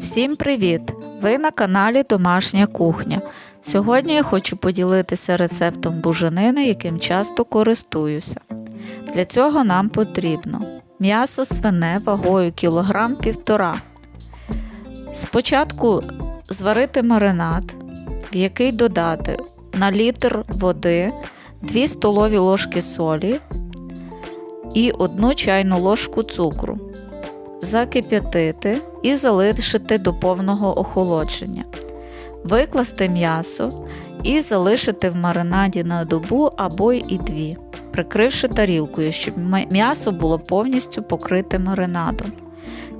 Всім привіт! Ви на каналі Домашня кухня. Сьогодні я хочу поділитися рецептом буженини, яким часто користуюся. Для цього нам потрібно м'ясо свине вагою кілограм півтора. Спочатку зварити маринад, в який додати на літр води 2 столові ложки солі і 1 чайну ложку цукру закип'ятити і залишити до повного охолодження. Викласти м'ясо і залишити в маринаді на добу або і дві, прикривши тарілкою, щоб м'ясо було повністю покрите маринадом.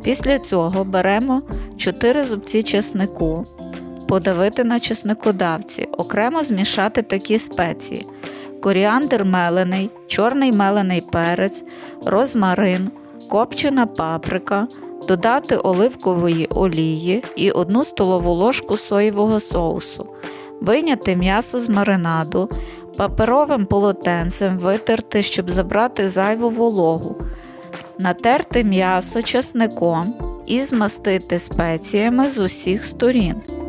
Після цього беремо 4 зубці чеснику, подавити на чесникодавці, окремо змішати такі спеції: коріандр мелений, чорний мелений перець, розмарин копчена паприка, додати оливкової олії і 1 столову ложку соєвого соусу, вийняти м'ясо з маринаду, паперовим полотенцем витерти, щоб забрати зайву вологу, натерти м'ясо часником і змастити спеціями з усіх сторін.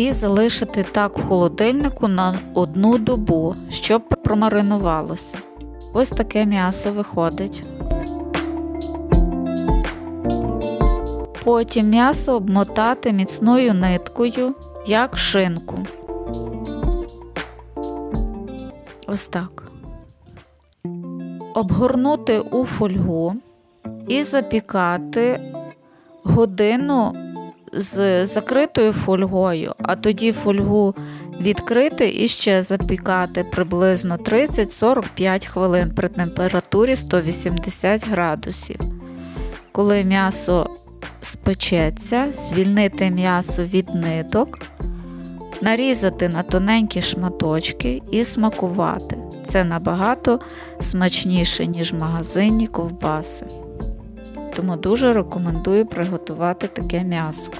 І залишити так в холодильнику на одну добу, щоб промаринувалося. Ось таке м'ясо виходить. Потім м'ясо обмотати міцною ниткою, як шинку. Ось так. Обгорнути у фольгу і запікати годину з закритою фольгою, а тоді фольгу відкрити і ще запікати приблизно 30-45 хвилин при температурі 180 градусів. Коли м'ясо спечеться, звільнити м'ясо від ниток, нарізати на тоненькі шматочки і смакувати. Це набагато смачніше, ніж магазинні ковбаси тому дуже рекомендую приготувати таке м'ясо.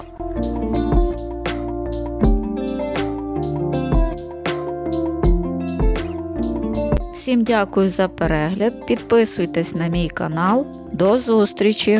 Всім дякую за перегляд. Підписуйтесь на мій канал. До зустрічі!